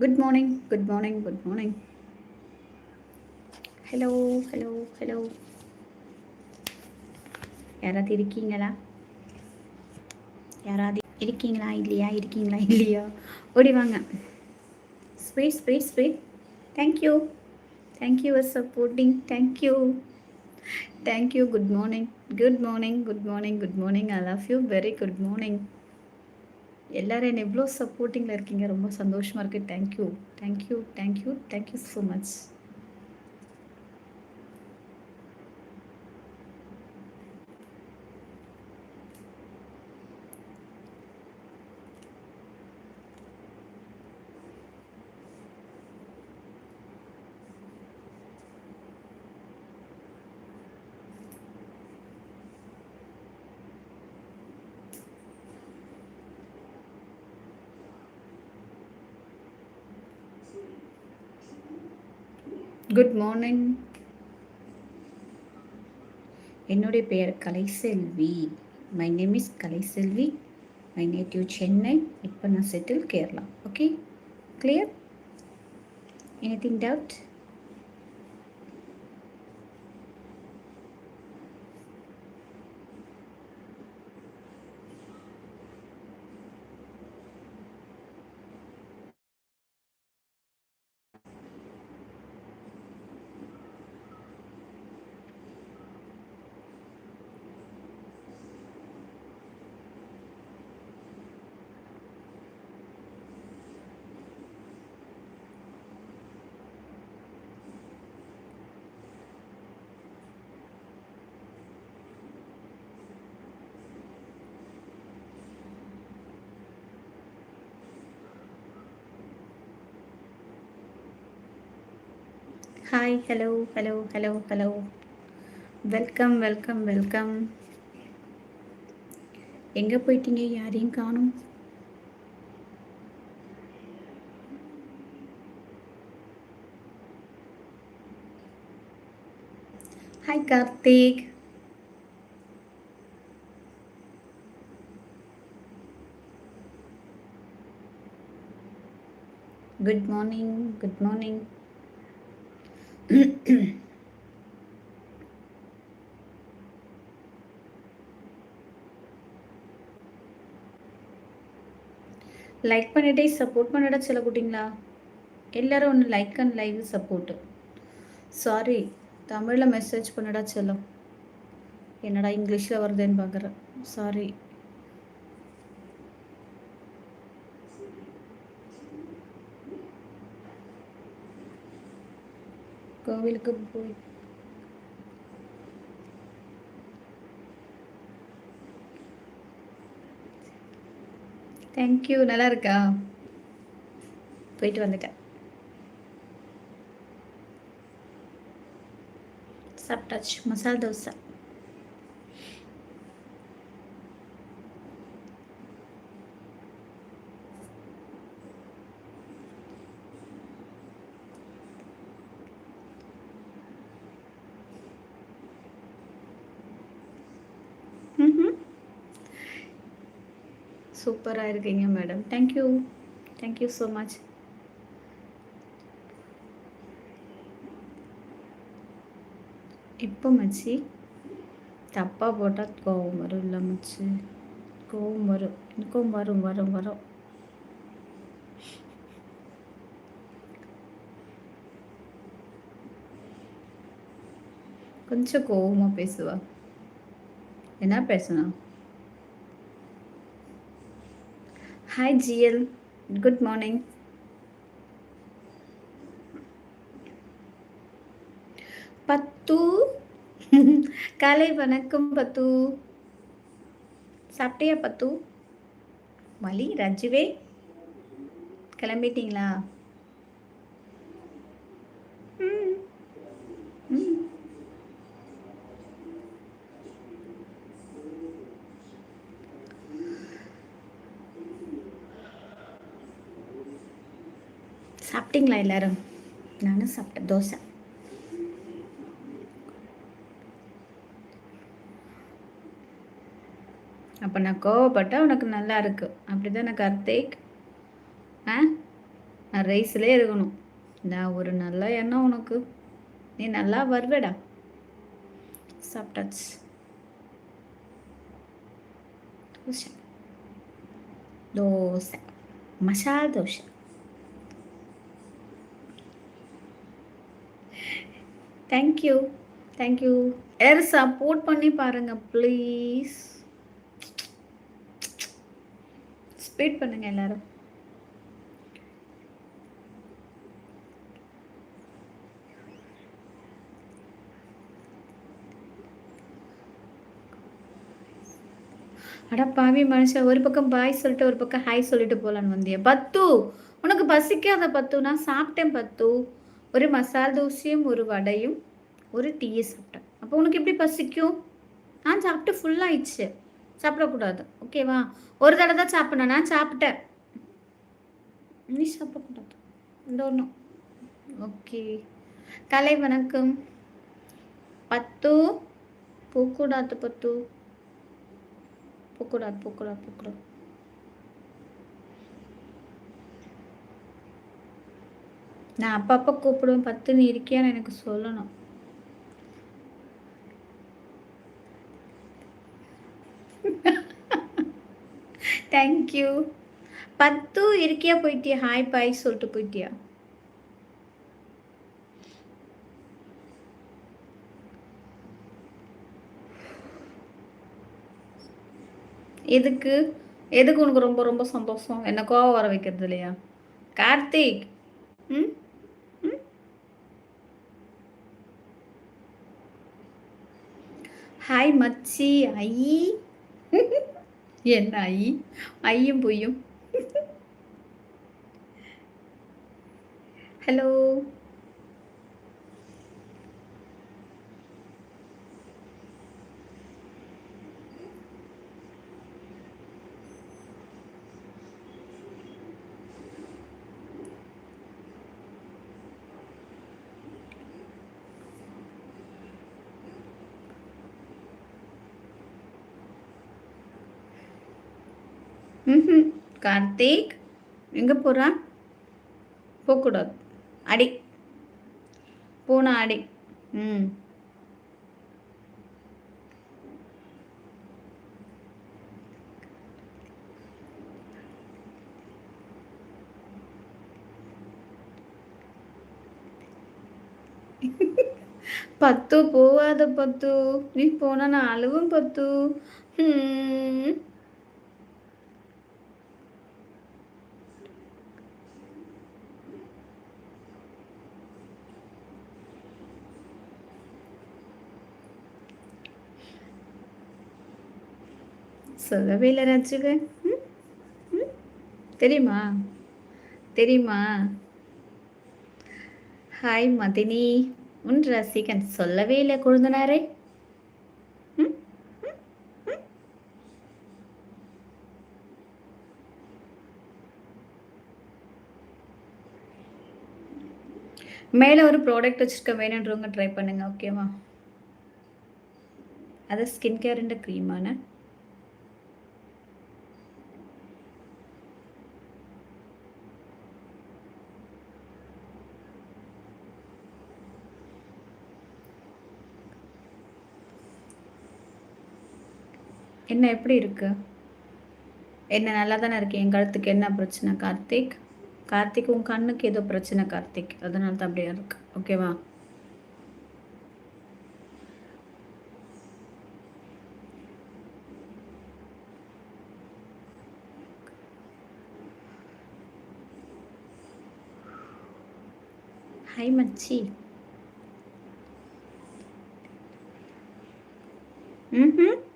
Good morning good morning good morning hello hello hello யாராவது இருக்கீங்களா? யாராவது இருக்கீங்களா இல்லையா? இருக்கீங்களா இல்லையா? ஓடி வாங்க. Sweet sweet sweet thank you thank you for supporting thank you thank you good morning good morning good morning good morning I love you very good morning எல்லோரும் என்ன எவ்வளோ சப்போர்ட்டிங்கில் இருக்கீங்க. ரொம்ப சந்தோஷமாக இருக்குது thank you thank you thank you thank you so much good morning என்னுடைய பெயர் Kalaiselvi. My name is Kalaiselvi. My native Chennai இப்போ நான் settle Kerala okay clear anything doubt hi hello hello hello hello welcome welcome welcome எங்கே போயிட்டீங்க? யாரையும் காணும். Hi Karthik good morning good morning like பண்ணிட்டே support பண்ணிட சொல்ல கூட்டிங்களா? எல்லோரும் ஒன்று like and live support sorry தமிழில் மெசேஜ் பண்ணிடா செல்லும். என்னடா இங்கிலீஷில் வருதுன்னு பார்க்குறேன் சாரி கோவிலுக்கு போய். தேங்க்யூ நல்லா இருக்கா? போயிட்டு வந்துட்டேன். சாப்பிட்டாச்சு. மசால் தோசை. சூப்பராக இருக்கீங்க madam. Thank you thank you so much இப்போ மச்சி தப்பாக போட்டால் கோவம் வரும் இல்லை மச்சி? கோவம் வரும். எனக்கும் வரும் வரும் வரும். கொஞ்சம் கோவமாக பேசுவா. என்ன பேசணும் ஹாய் ஜிஎல் குட் மார்னிங் பத்து. காலை வணக்கம் பத்து. சாப்பிட்டியா பத்து? வலி ரஜுவே கிளம்பிட்டீங்களா ம் ம் சாப்பிட்டீங்களா எல்லாரும்? நானும் சாப்பிட்டேன் தோசை. அப்போ நான் கோவப்பட்டால் உனக்கு நல்லா இருக்கு. அப்படி தானே கார்த்திக்? ஆ? நான் ரைஸ்லேயே இருக்கணும். நான் ஒரு நல்ல எண்ணம் உனக்கு. நீ நல்லா வருவேடா. சாப்பிட்டாச்சு. Dosa. Dosa. Masala dosa. Thank you thank you யாரும் சப்போர்ட் பண்ணி பாருங்க ப்ளீஸ் ஸ்பீட் பண்ணுங்க எல்லாரும். அட பாவி மனுஷன் ஒரு பக்கம் பாய் சொல்லிட்டு ஒரு பக்கம் ஹாய் சொல்லிட்டு போகலான்னு வந்தியா. பத்து! உனக்கு பசிக்காத பத்து நான் சாப்பிட்டேன் பத்து. ஒரு மசால் தோசையும் ஒரு வடையும் ஒரு டீயை சாப்பிட்டேன். அப்போ உனக்கு எப்படி பசிக்கும்? நான் சாப்பிட்டு ஃபுல்லாகிடுச்சு சாப்பிடக்கூடாது. ஓகேவா ஒரு தடவை தான் சாப்பிடணும் நான் சாப்பிட்டேன். நீ சாப்பிடக்கூடாது. இந்த ஒன்றும் ஓகே கலை வணக்கம். பத்து. போக்கூடாது பத்து. போக்கூடாது போக்கூடாது போக்கூடாது. நான் அப்பப்போ கூப்பிடுவேன் பத்து நீ இருக்கியான்னு எனக்கு சொல்லணும். தேங்க்யூ பத்து இருக்கியா போயிட்டியா? ஹாய் பாய் சொல்லிட்டு போயிட்டியா? எதுக்கு? எதுக்கு உனக்கு ரொம்ப ரொம்ப சந்தோஷம்? என்ன கோவம் வர வைக்கிறது இல்லையா? கார்த்திக் ம்? ஹாய் மச்சி. ஐ. என்ன ஐ? ஐயும் பொய்யும். ஹலோ ம் கார்த்திக் எங்கே போகிறான் போகக்கூடாது அடி. பூனை அடி. ம். பத்து போவாத பத்து. நீ போனா நான் அழுவும் பத்து. ம். சொல்லவே இல்லை ராஜுக்கு தெரியுமா? தெரியுமா? ஹாய் மதினி. உன் ரசிகன் சொல்லவே இல்லை கொழுந்தனாரே. மேலே ஒரு ப்ராடக்ட் வச்சுருக்க வேணுன்றவங்க ட்ரை பண்ணுங்கள் ஓகேவா அது ஸ்கின் கேருன்ற க்ரீமான என்ன எப்படி இருக்கு? என்ன நல்லா தானே இருக்கு? என் கழுத்துக்கு என்ன பிரச்சனை? கார்த்திக்? கார்த்திக் உன் கண்ணுக்கு ஏதோ பிரச்சனை கார்த்திக். அதனால தான் அப்படியே இருக்கு. ஓகேவா ஹை மச்சி. ம்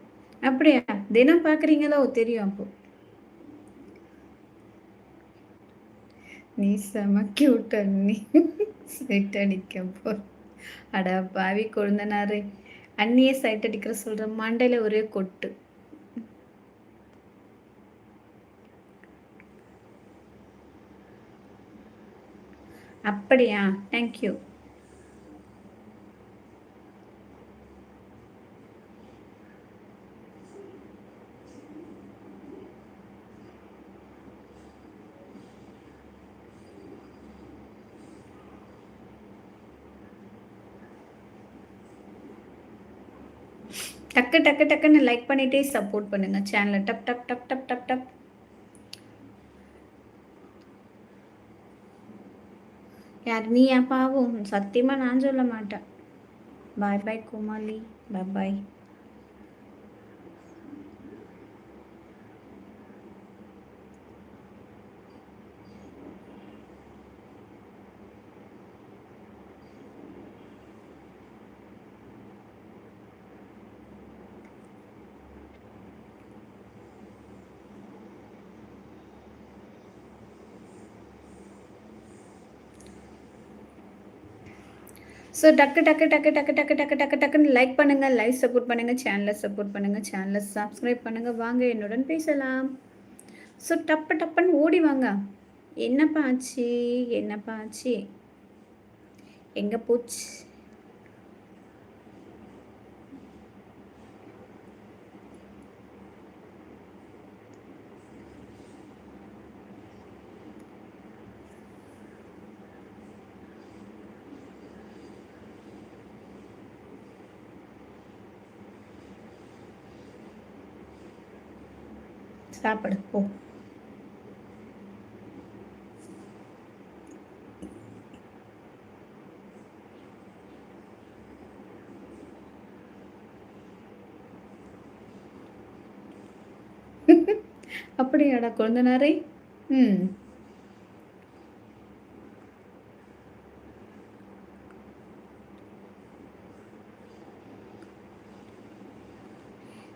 அப்படியா? தினம் பார்க்குறீங்களோ? தெரியும் அப்போ. நீ செம கியூட் அண்ணி சைட் அடிக்க போ. அடா பாவி கொழுந்தனாரு. அண்ணியே சைட் அடிக்கிற சொல்ற மண்டையில ஒரே கொட்டு. அப்படியா? தேங்க்யூ டக்கு டக்கு டக்குன்னு லைக் பண்ணிட்டே சப்போர்ட் பண்ணுங்க. சேனலை டப் டப் டப் டப் டப் டப். யார் நீ பாவும்? சத்தியமாக நான் சொல்ல மாட்டேன். பாய் பாய் கோமாளி. பாய் பாய் ஸோ டக்கு டக்கு டக்கு டக்கு டக்கு டக்கு டக்கு டக்குன்னு லைக் பண்ணுங்கள் லைக் சப்போர்ட் பண்ணுங்கள் சேனலை சப்போர்ட் பண்ணுங்கள் சேனலை சப்ஸ்கிரைப் பண்ணுங்கள் வாங்க என்னுடன் பேசலாம். ஸோ டப்பு டப்புன்னு ஓடி வாங்க. என்னப்பா ஆச்சு? என்னப்பா ஆச்சு? எங்கே போச்சு? சாப்பிடு போ. அப்படியாடா கொழுந்தனாரே ம்.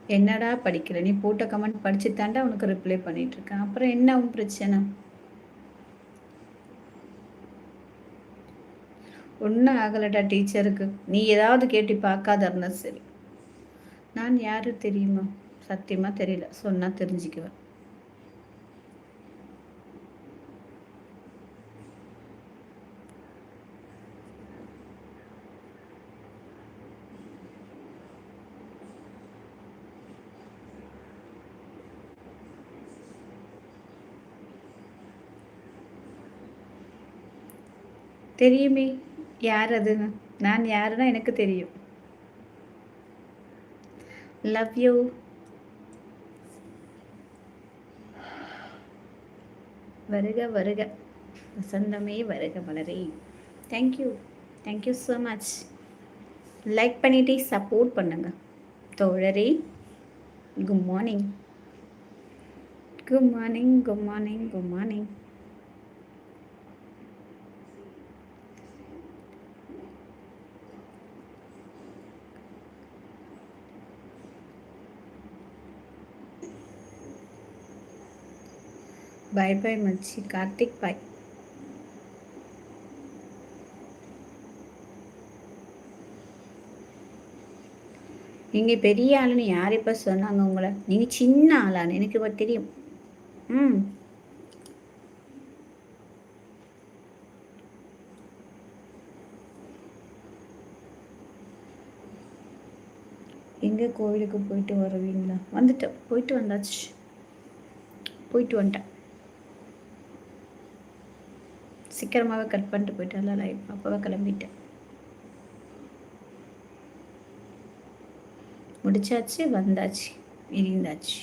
என்னடா படிக்கல நீ போட்ட கமெண்ட் படிச்சு தாண்டா உனக்கு ரிப்ளை பண்ணிட்டு இருக்கேன் அப்புறம் என்ன உன் பிரச்சனை? ஒன்றும் ஆகலடா டீச்சருக்கு. நீ ஏதாவது கேட்டு பார்க்காத இருந்தா சரி. நான் யாரு தெரியுமா? சத்தியமா தெரியல. சொன்னா தெரிஞ்சுக்குவேன். தெரியுமே. யார் அதுன்னு நான் யாருன்னா எனக்கு தெரியும். லவ் யூ வருக வருக. வசந்தமே வருக மலரே. Thank you thank you so much like பண்ணிட்டே சப்போர்ட் பண்ணுங்க. தோழரே good morning good morning good morning good morning bye bye மச்சி கார்த்திக் பாய் நீங்கள் பெரிய ஆளுன்னு யார் இப்போ சொன்னாங்க உங்களை? நீங்கள் சின்ன ஆளான்னு எனக்கு இப்போ தெரியும். ம். எங்கே கோவிலுக்கு போயிட்டு வருவீங்களா? வந்துட்டேன் போயிட்டு வந்தாச்சு. போயிட்டு வந்துட்டேன். சீக்கிரமாகவே கட் பண்ணிட்டு போயிட்டால லைஃப் அப்போவே கிளம்பிட்டேன். முடிச்சாச்சு வந்தாச்சு இருந்தாச்சு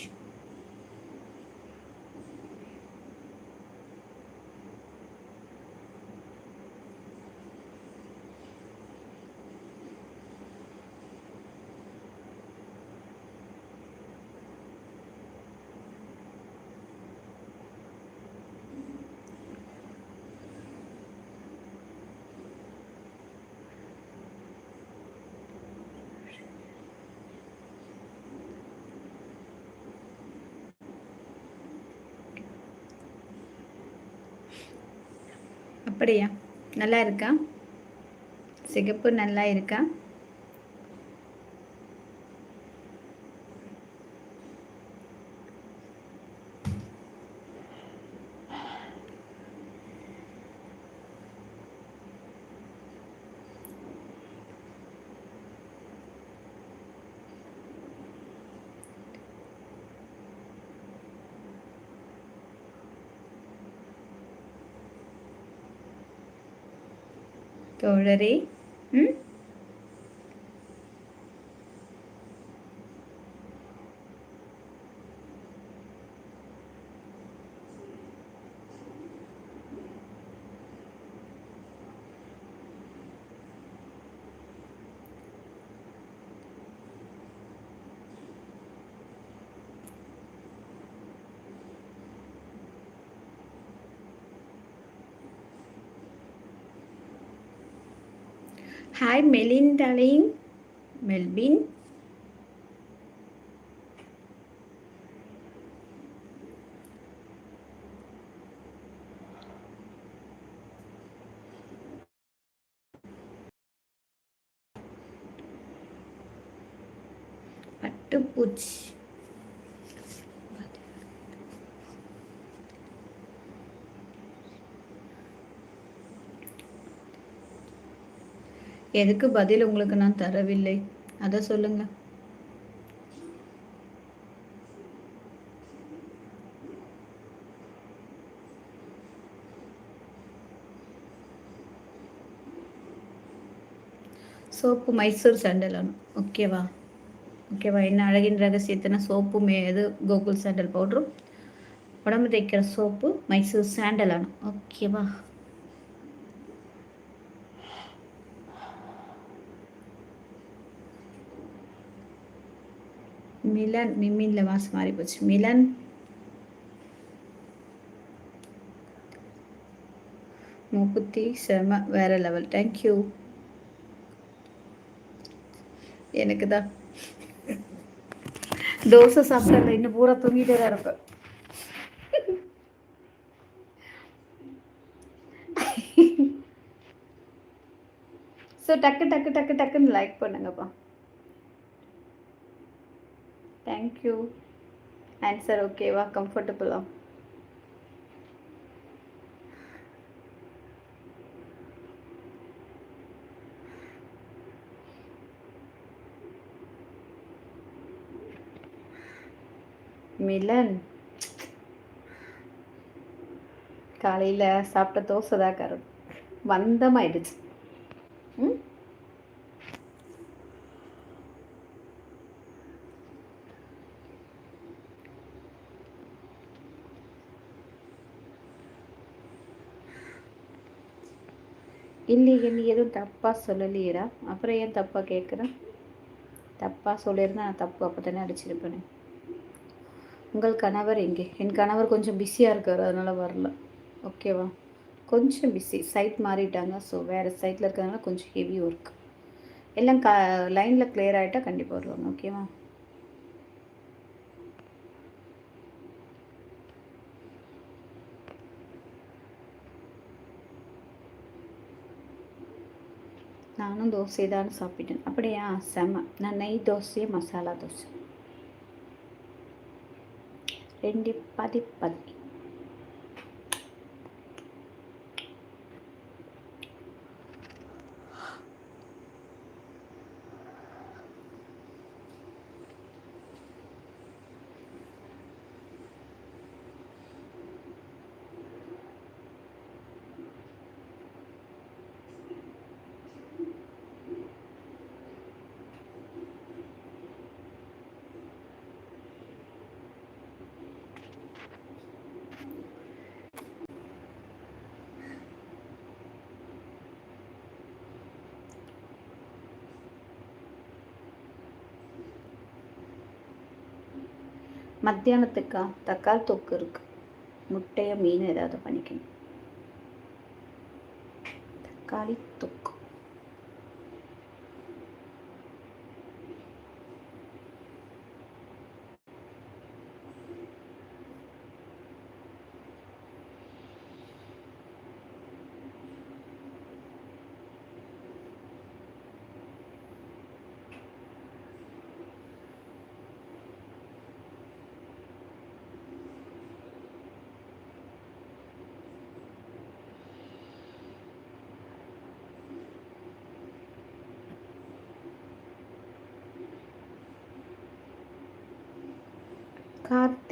அப்படியா? நல்லா இருக்கா? சிகப்பு நல்லா இருக்கா? தோழரே ம் ஹாய் மெலின் மெல்பின் பட்டுப்பூச்சி. எதுக்கு பதில் உங்களுக்கு நான் தரவில்லை? அதை சொல்லுங்க. சோப்பு மைசூர் சாண்டல் ஓகேவா ஓகேவா என்ன அழகின் ரகசியத்தினா சோப்பு மே இது கோகுல் சாண்டல் பவுட்ரும் உடம்பு தைக்கிற சோப்பு மைசூர் சாண்டல் ஆனும் ஓகேவா மிலன் மிம்மின்ல வாசம் மாறி போச்சு. மிலன். மூக்குத்தி செம வேற லெவல் தேங்க்யூ எனக்கு தான் தோசை சாப்பிட்டல இன்னும் பூரா தூங்கிட்டே தான் இருப்பேன். ஸோ டக்கு டக்கு டக்கு டக்குன்னு லைக் பண்ணுங்கப்பா. தேங்க்யூ ஆன்சர் ஓகேவா கம்ஃபர்டபுளா மிலன். காலையில் சாப்பிட்ட தோசை தான் கரு. வந்தமாயிடுச்சு. ம்? இல்லையே நீ எதுவும் தப்பாக சொல்லலையேடா. அப்புறம் ஏன் தப்பாக கேட்குறேன் தப்பாக சொல்லியிருந்தா நான் தப்பு அப்போ தானே அடிச்சிருப்பேனே. உங்கள் கணவர் எங்கே? என் கணவர் கொஞ்சம் பிஸியாக இருக்கார் அதனால் வரல. ஓகேவா கொஞ்சம் பிஸி சைட் மாறிட்டாங்க ஸோ வேறு சைட்டில் இருக்கிறதுனால கொஞ்சம் ஹெவி ஒர்க் எல்லாம் க லைனில் கிளியர் ஆகிட்டால் கண்டிப்பாக வருவாங்க. ஓகேவா நானும் தோசை தான் சாப்பிட்டேன். அப்படியா? செம்ம நான் நெய் தோசை மசாலா தோசை. ரெண்டு பதி பதி. மத்தியானத்துக்கா? தக்காளி தொக்கு இருக்கு. முட்டையை மீன் ஏதாவது பண்ணிக்கணும். தக்காளி தொக்கு.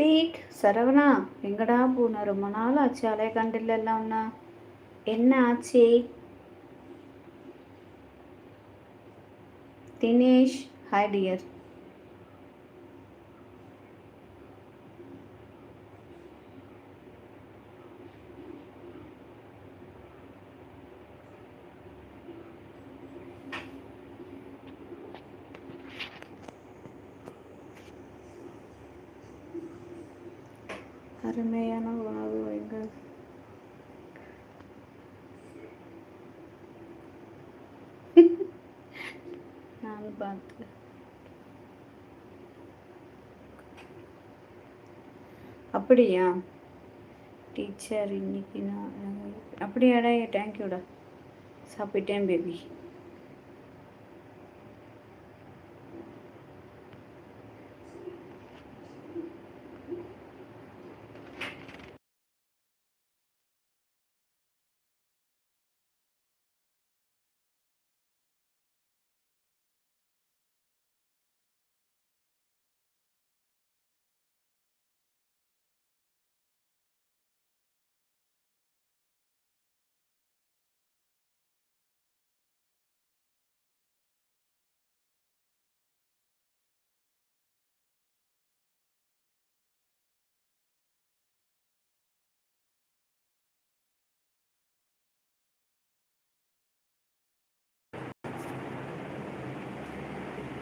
கார்த்திக் சரவணா எங்கடா போன? ரொம்ப நாள் ஆச்சு அலைய கண்டில்ல எல்லாம் ஒன்றா என்ன ஆச்சு? தினேஷ் ஹாய் டியர் அருமையான உணவு வைங்க பார்த்து அப்படியா? டீச்சர் இன்னைக்கு நான் அப்படியாடா தேங்க்யூடா சாப்பிட்டேன் பேபி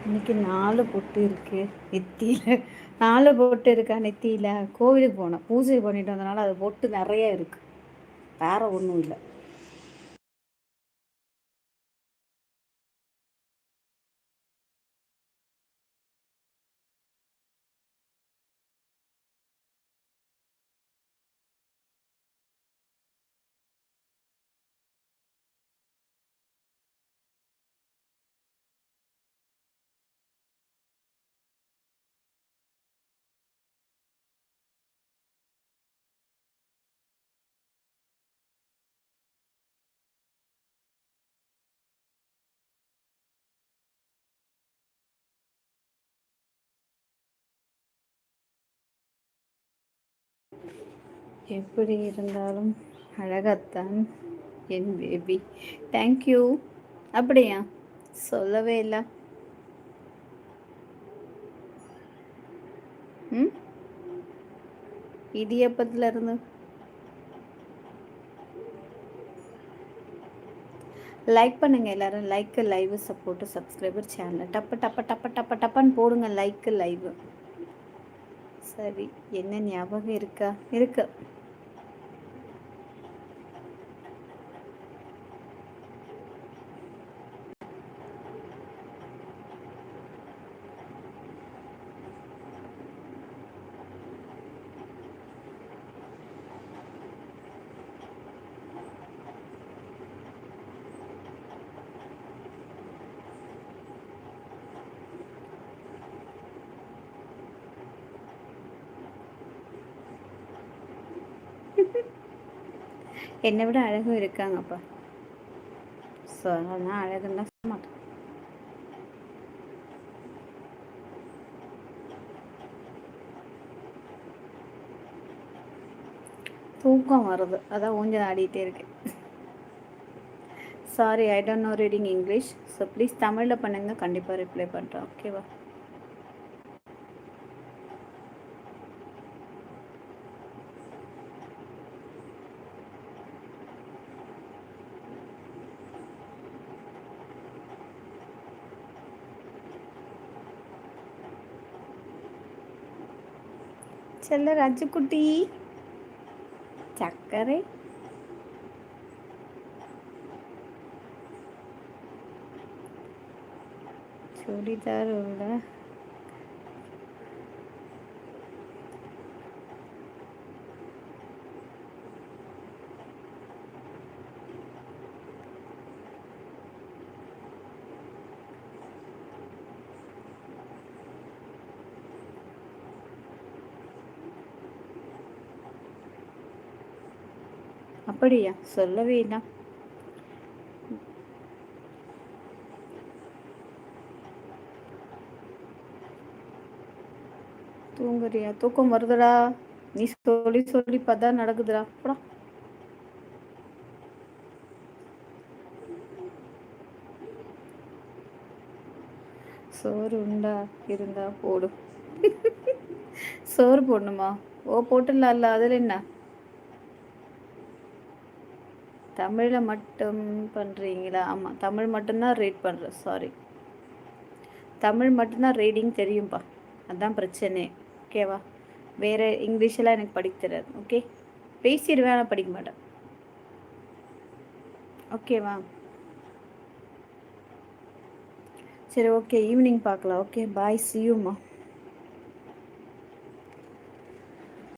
இன்னைக்கு நாலு பொட்டு இருக்குது நெத்தியில். நாலு பொட்டு இருக்கா நெத்தியில்? கோவிலுக்கு போனேன் பூஜை பண்ணிட்டு வந்தனால அது பொட்டு நிறைய இருக்குது வேற ஒன்றும் இல்லை. எப்படி இருந்தாலும் அழகத்தான் என் பேபி தேங்க்யூ அப்படியா? சொல்லவே இல்லை. ம்? இடியப்பத்தில் இருந்து? லைக் பண்ணுங்க எல்லாரும். Like live support subscriber channel டப்பு டப்ப டப்ப டப்ப டப்பன்னு போடுங்க. லைக்கு லைவ் சரி என்ன ஞாபகம் இருக்கா? இருக்கு. என்னை விட அழகும் இருக்காங்கப்பா. ஸோ அதனால் அழகுன்னு சொல்ல மாட்டேன். தூக்கம் வருது. அதான் ஊஞ்சல் ஆடிட்டே இருக்கேன். Sorry I don't know reading English so please தமிழில் பண்ணுங்கள் கண்டிப்பாக ரிப்ளை பண்ணுறேன் ஓகேவா ചെല്ല രാജുക്കുട്ടി. ചക്കര. ചൂടിദാറുള്ള அப்படியா? சொல்லவே இல்லை. தூங்குறியா? தூக்கம் வருதுடா. நீ சொல்லி சொல்லி பார்த்தா நடக்குதுடா. அப்புறம் சோறு உண்டா? இருந்தா போடும் சோறு போடணுமா? ஓ போட்டுடலாம்ல. அதில் என்ன? தமிழில் மட்டும் பண்ணுறீங்களா ஆமாம் தமிழ் மட்டும்தான் ரீட் பண்ணுறேன் சாரி தமிழ் மட்டும்தான் ரீடிங் தெரியும்ப்பா அதுதான் பிரச்சனை ஓகேவா வேறு இங்கிலீஷெல்லாம் எனக்கு படிக்க தெரியாது. ஓகே பேசிடுவேன் ஆனால் படிக்க மாட்டேன். ஓகேவா சரி ஓகே ஈவினிங் பார்க்கலாம். Okay bye சியூம்மா